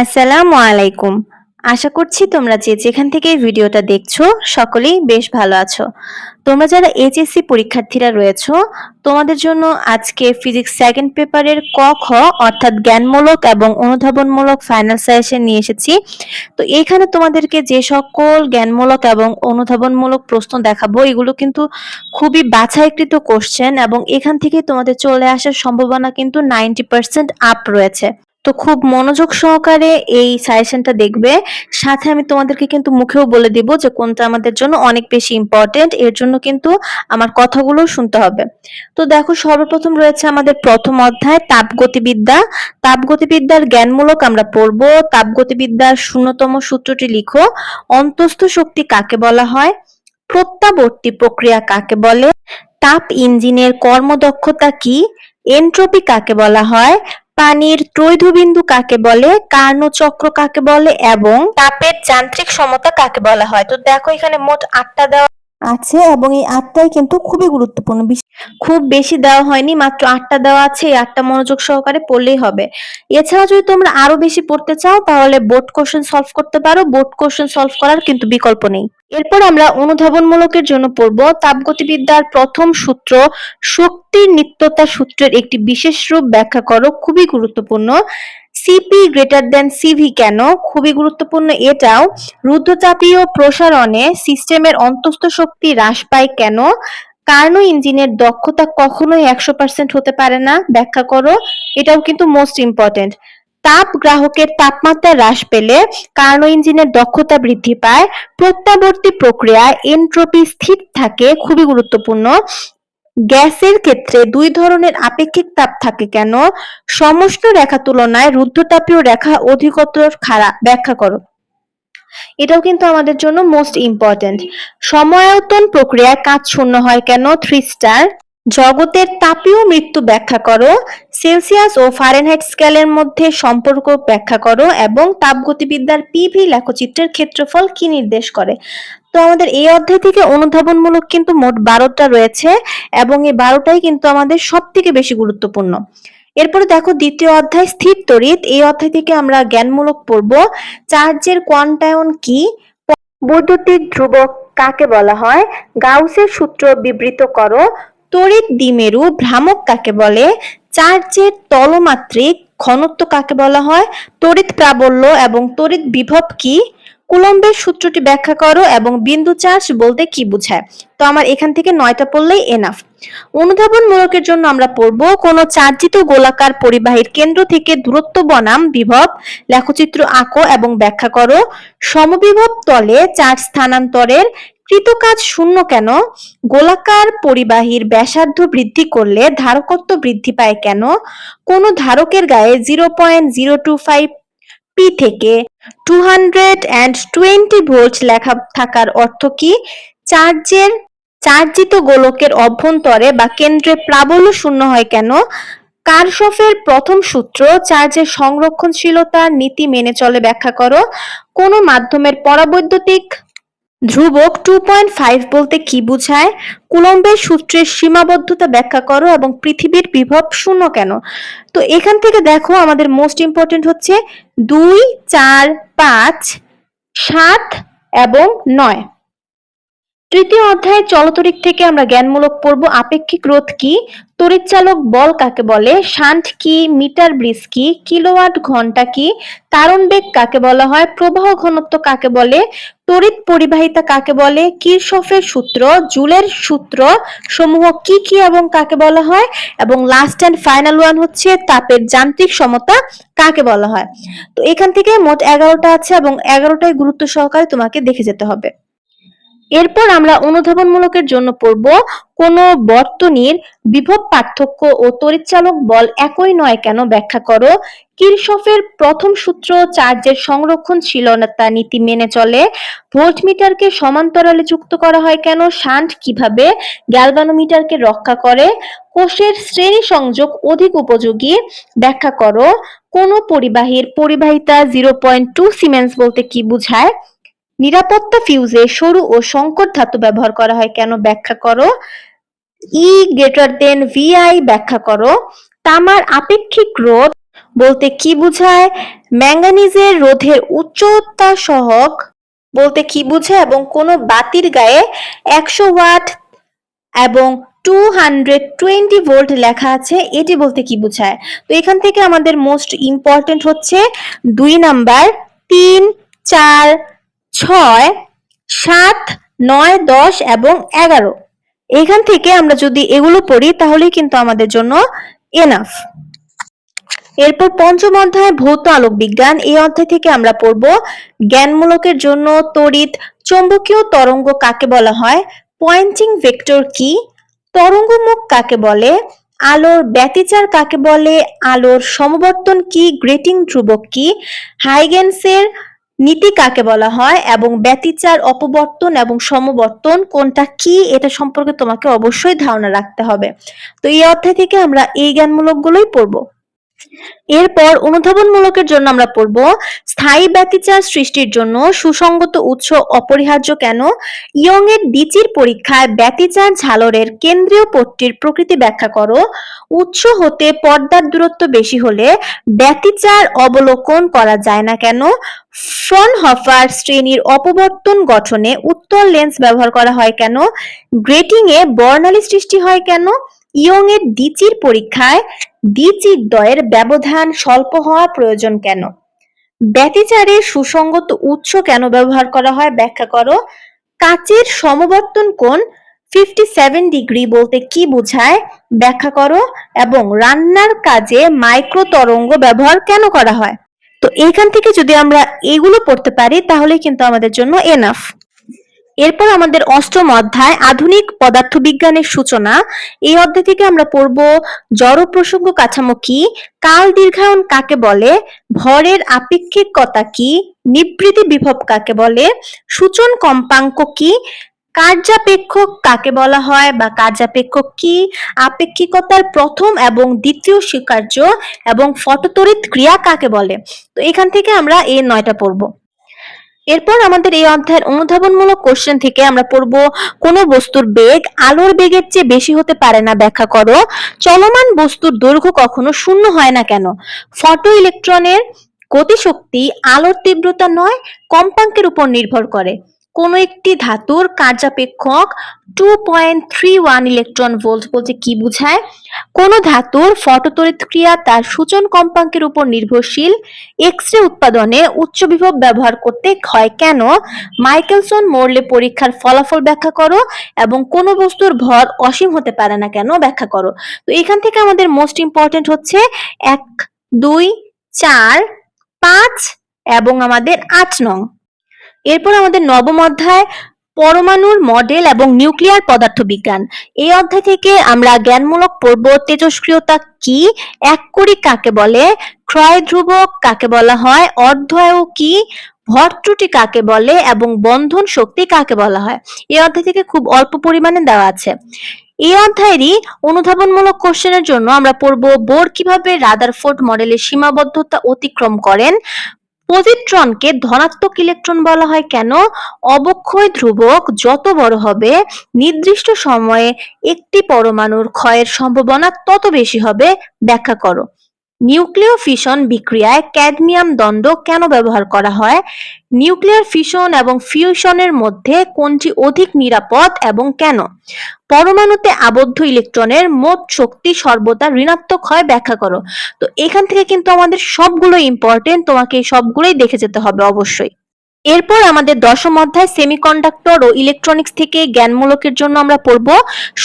আসসালামু আলাইকুম। আশা করছি তোমরা যে যেখান থেকে ভিডিওটা দেখছ, সকলেই বেশ ভালো আছো। তোমরা যারা এইচএসসি পরীক্ষার্থীরা রয়েছো, তোমাদের জন্য আজকে ফিজিক্স সেকেন্ড পেপারের ক, খ, অর্থাৎ জ্ঞানমূলক এবং অনুধাবনমূলক ফাইনাল সাজেশন নিয়ে এসেছি। তো এখানে তোমাদেরকে যে সকল জ্ঞানমূলক এবং অনুধাবনমূলক প্রশ্ন দেখাবো, এগুলো কিন্তু খুবই বাছাইকৃত কোশ্চেন এবং এখান থেকে তোমাদের চলে আসার সম্ভাবনা কিন্তু নাইনটি পার্সেন্ট আপ রয়েছে। তো খুব মনোযোগ সহকারে এই সাজেশনটা দেখবে। সাথে আমি তোমাদেরকে কিন্তু মুখেও বলে দিব যে কোনটা আমাদের জন্য অনেক বেশি ইম্পর্টেন্ট এর জন্য কিন্তু আমার কথাগুলো শুনতে হবে। তো দেখো, সর্বপ্রথম রয়েছে আমাদের প্রথম অধ্যায়, তাপগতিবিদ্যা। তাপগতিবিদ্যার জ্ঞানমূলক আমরা পড়ব। তাপগতিবিদ্যার শূন্যতম সূত্রটি লিখো। অন্তস্থ শক্তি কাকে বলা হয়? প্রত্যাবর্তী প্রক্রিয়া কাকে বলে? তাপ ইঞ্জিনের কর্মদক্ষতা কি? এনট্রপি কাকে বলা হয়? পানির ত্রৈধবিন্দু কাকে বলে কার্ণচক্র কাকে বলে এবং তাপের যান্ত্রিক সমতা কাকে বলা হয়? তো দেখো এখানে মোট আটটা দেওয়া আছে এবং এই আটটাই কিন্তু খুবই গুরুত্বপূর্ণ। খুব বেশি দেওয়া হয়নি, মাত্র আটটা দেওয়া আছে, এই আটটা মনোযোগ সহকারে পড়লেই হবে। এছাড়া যদি তোমরা আরও বেশি পড়তে চাও, তাহলে বোর্ড কোশ্চেন সলভ করতে পারো। বোর্ড কোশ্চেন সলভ করার কিন্তু বিকল্প নেই। এরপর আমরা অনুধাবনমূলকের জন্য পড়ব। তাপগতিবিদ্যার প্রথম সূত্র, শক্তির নিত্যতা সূত্রের একটি বিশেষ রূপ ব্যাখ্যা করো। খুবই গুরুত্বপূর্ণ। সিপি গ্রেটার দেন সিভি কেন? খুবই গুরুত্বপূর্ণ এটাও। রুদ্ধচাপীয় প্রসারণে সিস্টেমের অন্তস্থ শক্তি হ্রাস পায় কেন? কার্নো ইঞ্জিনের দক্ষতা কখনোই একশো পার্সেন্ট হতে পারে না। ব্যাখ্যা করো। এটাও কিন্তু মোস্ট ইম্পর্টেন্ট তাপ গ্রাহকের তাপমাত্রা হ্রাস পেলে কার্নো ইঞ্জিনের দক্ষতা বৃদ্ধি পায়। প্রত্যাবর্তী প্রক্রিয়া এনট্রপি স্থির থাকে, খুবই গুরুত্বপূর্ণ। গ্যাসের ক্ষেত্রে দুই ধরনের আপেক্ষিক তাপ থাকে কেন? সমষ্ণ রেখা তুলনায় রুদ্ধতাপীয় রেখা অধিকতর খারাপ ব্যাখ্যা করো। এটাও কিন্তু আমাদের জন্য মোস্ট ইম্পর্টেন্ট সময়তন প্রক্রিয়ায় কাজ শূন্য হয় কেন? থ্রি স্টার জগতের তাপীয় মৃত্যু ব্যাখ্যা করো, সেলসিয়াস ও ফারেনহাইট স্কেলের মধ্যে সম্পর্ক ব্যাখ্যা করো এবং তাপগতিবিদ্যার পিভি লেখচিত্রের ক্ষেত্রফল কি নির্দেশ করে। তো আমাদের এই অধ্যায় থেকে অনুধাবনমূলক কিন্তু মোট বারোটা রয়েছে এবং এই বারোটাই কিন্তু আমাদের সব থেকে বেশি গুরুত্বপূর্ণ। এরপরে দেখো দ্বিতীয় অধ্যায়, স্থির তড়িৎ। এই অধ্যায় থেকে আমরা জ্ঞানমূলক পড়ব, চার্জের কোয়ান্টায়ন কি? বৈদ্যুতিক ধ্রুবক কাকে বলা হয়? গাউসের সূত্র বিবৃত করো। তড়িৎ দ্বিমেরু ভ্রামক কাকে বলে? চার্জের তলমাত্রিক ঘনত্ব কাকে বলা হয়? তড়িৎ প্রাবল্য এবং তড়িৎ বিভব কি? কুলম্বের সূত্রটি ব্যাখ্যা করো এবং বিন্দু চার্জ বলতে কি বোঝায়? তো আমার এখান থেকে নয়টা পড়লেই এনাফ অনুধাবন মূলকের জন্য আমরা পড়ব, কোন চার্জিত গোলাকার পরিবাহীর কেন্দ্র থেকে দূরত্ব বনাম বিভব। লেখচিত্র আঁকো এবং ব্যাখ্যা করো। সমবিভব তলে চার্জ স্থানান্তরের কৃতকাজ শূন্য কেন? গোলাকার পরিবাহীর ব্যাসার্ধ বৃদ্ধি করলে ধারকত্ব বৃদ্ধি পায় কেন? কোন ধারকের গায়ে zero point zero two five P থেকে two hundred and twenty volt লেখা থাকার অর্থ কি? চার্জের, চার্জিত গোলকের অভ্যন্তরে বা কেন্দ্রে প্রাবল্য শূন্য হয় কেন? কারশফের প্রথম সূত্র চার্জের সংরক্ষণশীলতার নীতি মেনে চলে ব্যাখ্যা করো। কোন মাধ্যমের পরাবৈদ্যুতিক ধ্রুবক টু পয়েন্ট ফাইভ বলতে কি বোঝায়? কুলম্বের সূত্রের সীমাবদ্ধতা ব্যাখ্যা করো এবং পৃথিবীর বিভব শূন্য কেন? তো এখান থেকে দেখো আমাদের মোস্ট ইম্পর্টেন্ট হচ্ছে দুই, চার, পাঁচ, সাত এবং নয়। তৃতীয় অধ্যায়ে চলতরিক থেকে আমরা জ্ঞানমূলক পড়ব, আপেক্ষিক রোধ কি? তড়িৎচালক বল কাকে বলে? শান্ট কি? মিটার ব্রিজ কি? কিলোওয়াট ঘণ্টা কি? তারণ বেগ কাকে বলা হয়? প্রবাহ ঘনত্ব কাকে বলে? তড়িৎ পরিবাহিতা কাকে বলে? কিরশফের সূত্র, জুলের সূত্র সমূহ কি কি এবং কাকে বলা হয়? এবং লাস্ট অ্যান্ড ফাইনাল ওয়ান হচ্ছে তাপের যান্ত্রিক সমতা কাকে বলা হয়? তো এখান থেকে মোট এগারোটা আছে এবং এগারোটাই গুরুত্ব সহকারে তোমাকে দেখে যেতে হবে। এরপর আমরা অনুধাবনমূলকের জন্য পড়ব কোন বর্তনীর বিভব পার্থক্য ও তড়িৎচালক বল একই নয় কেন ব্যাখ্যা করো। কিরশফের প্রথম সূত্র চার্জের সংরক্ষণশীলতা নীতি মেনে চলে। ভোল্টমিটারকে সমান্তরালে যুক্ত করা হয় কেন? শান্ট কীভাবে গ্যালভানোমিটারকে রক্ষা করে? কোষের শ্রেণি সংযোগ অধিক উপযোগী? ব্যাখ্যা করো। কোন পরিবাহীর পরিবাহিতা জিরো পয়েন্ট টু সিমেন্স বলতে কি বোঝায়? নিরাপত্তা ফিউজে সরু ও সংকট ধাতু ব্যবহার করা হয় কেন ব্যাখ্যা করো? ই গ্রেটার দেন ভিআই ব্যাখ্যা করো। তামার আপেক্ষিক রোধ বলতে কি বোঝায়? ম্যাঙ্গানিজের রোধের উচ্চতা সহক বলতে কি বোঝায়? এবং কোনো বাতির গায়ে একশো ওয়াট এবং টু হান্ড্রেড টোয়েন্টি ভোল্ট লেখা আছে, এটি বলতে কি বোঝায়? তো এখান থেকে আমাদের মোস্ট ইম্পর্টেন্ট হচ্ছে দুই নাম্বার তিন, চার ছয়, সাত, নয়, দশ এবং এগারো। এখান থেকে আমরা যদি এগুলো পড়ি, তাহলেই কিন্তু আমাদের জন্য এনাফ এরপর পঞ্চম অধ্যায়, ভৌত আলোক বিজ্ঞান এই অধ্যায় থেকে আমরা পড়ব, জ্ঞানমূলকের জন্য তড়িৎ, চৌম্বকীয় তরঙ্গ কাকে বলা হয়? পয়েন্টিং ভেক্টর কি? তরঙ্গমুখ কাকে বলে? আলোর ব্যতিচার কাকে বলে? আলোর সমবর্তন কি? গ্রেটিং ধ্রুবক কি? হাইগেন্সের নীতি কাকে বলা হয় এবং ব্যতিচার, অপবর্তন এবং সমবর্তন কোনটা কি, এটা সম্পর্কে তোমাকে অবশ্যই ধারণা রাখতে হবে। তো এই অধ্যায় থেকে আমরা এই জ্ঞানমূলক গুলোই পড়ব। এরপর অনুধাবনমূলকের জন্য আমরা পড়ব, স্থায়ী ব্যতিচার সৃষ্টির জন্য সুসংগত উৎস অপরিহার্য কেন? ইয়ং এর ডিচির পরীক্ষায় ব্যতিচার ঝালরের কেন্দ্রীয় পট্টির প্রকৃতি ব্যাখ্যা করো। উৎস হতে পর্দার দূরত্ব বেশি হলে ব্যতিচার অবলোকন করা যায় না কেন? ফ্রনহফার শ্রেণির অপবর্তন গঠনে উত্তল লেন্স ব্যবহার করা হয় কেন? গ্রেটিং এ বর্ণালী সৃষ্টি হয় কেন? ইয়ং এর ডিচির পরীক্ষায় দ্বিচিদ্বয়ের ব্যবধান স্বল্প হওয়া প্রয়োজন কেন? ব্যতিচারের সুসংগত উৎস কেন ব্যবহার করা হয় ব্যাখ্যা করো। কাচের সমবর্তন কোণ ফিফটি সেভেন ডিগ্রি বলতে কি বোঝায় ব্যাখ্যা করো এবং রান্নার কাজে মাইক্রো তরঙ্গ ব্যবহার কেন করা হয়? তো এইখান থেকে যদি আমরা এগুলো পড়তে পারি তাহলে কিন্তু আমাদের জন্য এনাফ এরপর আমাদের অষ্টম অধ্যায়, আধুনিক পদার্থবিজ্ঞানের সূচনা। এই অধ্যায় থেকে আমরা পড়ব, জড় প্রসঙ্গ কাঠামো কি? কাল দীর্ঘায়ন কাকে বলে? ভরের আপেক্ষিকতা কি? নিবৃতি বিভব কাকে বলে? সূচন কম্পাঙ্ক কি? কার্যাপেক্ষক কাকে বলা হয় বা কার্যাপেক্ষক কি? আপেক্ষিকতার প্রথম এবং দ্বিতীয় স্বীকার্য এবং ফটোতড়িৎ ক্রিয়া কাকে বলে? তো এখান থেকে আমরা এই নয়টা পড়ব। এরপর আমাদের এই অধ্যায়ের অনুধাবনমূলক কোশ্চেন থেকে আমরা পড়ব, কোন বস্তুর বেগ আলোর বেগের চেয়ে বেশি হতে পারে না ব্যাখ্যা করো। চলমান বস্তুর দৈর্ঘ্য কখনো শূন্য হয় না কেন? ফটো ইলেকট্রনের গতিশক্তি আলোর তীব্রতা নয়, কম্পাঙ্কের উপর নির্ভর করে। কোনো একটি ধাতুর কার্যাপেক্ষক two point three one electron volt বলতে কি বোঝায়? কোনো ধাতুর ফটোতড়িৎক্রিয়া তার সূচন কম্পাঙ্কের উপর নির্ভরশীল এক্স রে উৎপাদনে উচ্চ বিভব ব্যবহার করতে হয় কেন? মাইকেলসন মোরলে পরীক্ষার ফলাফল ব্যাখ্যা করো এবং কোন বস্তুর ভর অসীম হতে পারে না কেন ব্যাখ্যা করো। তো এখান থেকে আমাদের মোস্ট ইম্পর্টেন্ট হচ্ছে এক, দুই, চার, পাঁচ এবং আমাদের আট নং। এরপর আমাদের নবম অধ্যায়, পরমাণুর মডেল এবং নিউক্লিয়ার পদার্থবিজ্ঞান। এই অধ্যায় থেকে আমরা জ্ঞানমূলক পড়ব তেজস্ক্রিয়তা কি এক কড়ি কাকে বলে ক্ষয় ধ্রুবক কাকে বলা হয় অর্ধআয়ু কি, ভর ত্রুটি কাকে বলে এবং বন্ধন শক্তি কাকে বলা হয়। এই অধ্যায় থেকে খুব অল্প পরিমাণে দেওয়া আছে। এই অধ্যায়েরই অনুধাবনমূলক কোশ্চেনের জন্য আমরা পড়ব বোর কীভাবে রাদারফোর্ড মডেলের সীমাবদ্ধতা অতিক্রম করেন পজিট্রনকে ধনাত্মক ইলেকট্রন বলা হয় কেন? অবক্ষয় ধ্রুবক যত বড় হবে, নির্দিষ্ট সময়ে একটি পরমাণুর ক্ষয়ের সম্ভাবনা তত বেশি হবে। ব্যাখ্যা করো। নিউক্লিয় ফিশন বিক্রিয়ায় ক্যাডমিয়াম দণ্ড কেন ব্যবহার করা হয়? নিউক্লিয়ার ফিশন এবং ফিউশনের মধ্যে কোনটি অধিক নিরাপদ এবং কেন? পরমাণুতে আবদ্ধ ইলেকট্রনের মোট শক্তি সর্বদা ঋণাত্মক হয়, ব্যাখ্যা করো। তো এখান থেকে কিন্তু আমাদের সবগুলো ইম্পর্টেন্ট তোমাকে সবগুলোই দেখে যেতে হবে অবশ্যই। এরপর আমাদের দশম অধ্যায় সেমিকন্ডাক্টর ও ইলেকট্রনিক্স থেকে জ্ঞানমূলকের জন্য আমরা পড়ব,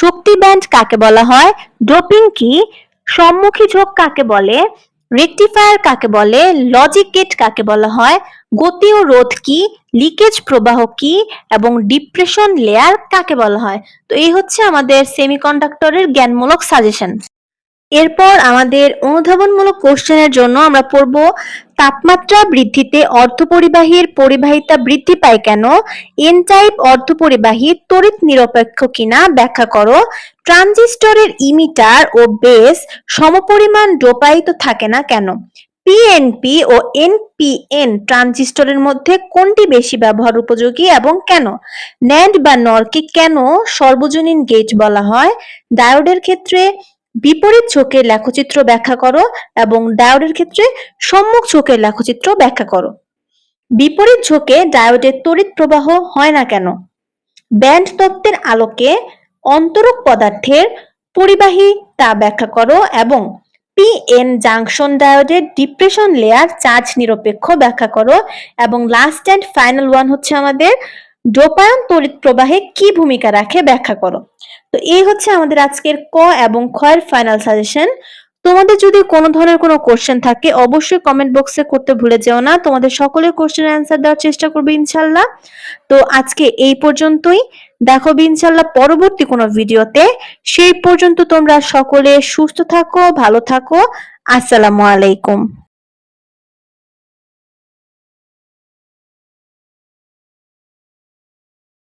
শক্তি ব্যান্ড কাকে বলা হয়? ডোপিং কি? সম্মুখী ঝোঁক কাকে বলে? রেকটিফায়ার কাকে বলে? লজিক গেট কাকে বলা হয়? গতি ও রোধ কি? লিকেজ প্রবাহ কি? এবং ডিপ্রেশন লেয়ার কাকে বলা হয়? তো এই হচ্ছে আমাদের সেমিকন্ডাক্টরের জ্ঞানমূলক সাজেশন এরপর আমাদের অনুধাবনমূলক কোশ্চেনের জন্য আমরা পড়ব, তাপমাত্রা বৃদ্ধিতে অর্ধপরিবাহীর পরিবাহিতা বৃদ্ধি পায় কেন? এন টাইপ অর্ধপরিবাহী, তড়িৎ নিরপেক্ষ কিনা? ব্যাখ্যা করো। ট্রানজিস্টরের ইমিটার ও বেস সমপরিমাণ ডোপায়িত থাকে না কেন? পিএনপি ও এনপিএন ট্রানজিস্টরের মধ্যে কোনটি বেশি ব্যবহার উপযোগী এবং কেন? ন্যান্ড বা নরকে কেন সর্বজনীন গেট বলা হয়? ডায়োডের ক্ষেত্রে বিপরীত ঝোঁকের লেখচিত্র ব্যাখ্যা করো এবং ডায়োডের ক্ষেত্রে সম্মুখ ঝোঁকের লেখচিত্র ব্যাখ্যা করো। বিপরীত ঝোঁকে ডায়োডের তড়িৎ প্রবাহ হয় না কেন? ব্যান্ড তত্ত্বের আলোকে অন্তরক পদার্থের পরিবাহী তা ব্যাখ্যা করো এবং পিএন জাংশন ডায়োডের ডিপ্রেশন লেয়ার চার্জ নিরপেক্ষ ব্যাখ্যা করো এবং লাস্ট অ্যান্ড ফাইনাল ওয়ান হচ্ছে আমাদের ডোপায়ন তড়িৎ প্রবাহে কি ভূমিকা রাখে ব্যাখ্যা করো। তো এই হচ্ছে আমাদের আজকের ক এবং খয়ের ফাইনাল সাজেশন তোমাদের যদি কোনো ধরনের কোনো কোশ্চেন থাকে অবশ্যই কমেন্ট বক্সে করতে ভুলে যেও না। তোমাদের সকলের কোশ্চেন অ্যান্সার দেওয়ার চেষ্টা করবে ইনশাল্লাহ। তো আজকে এই পর্যন্তই। দেখো ইনশাল্লাহ পরবর্তী কোনো ভিডিওতে। সেই পর্যন্ত তোমরা সকলে সুস্থ থাকো, ভালো থাকো। আসসালামু আলাইকুম।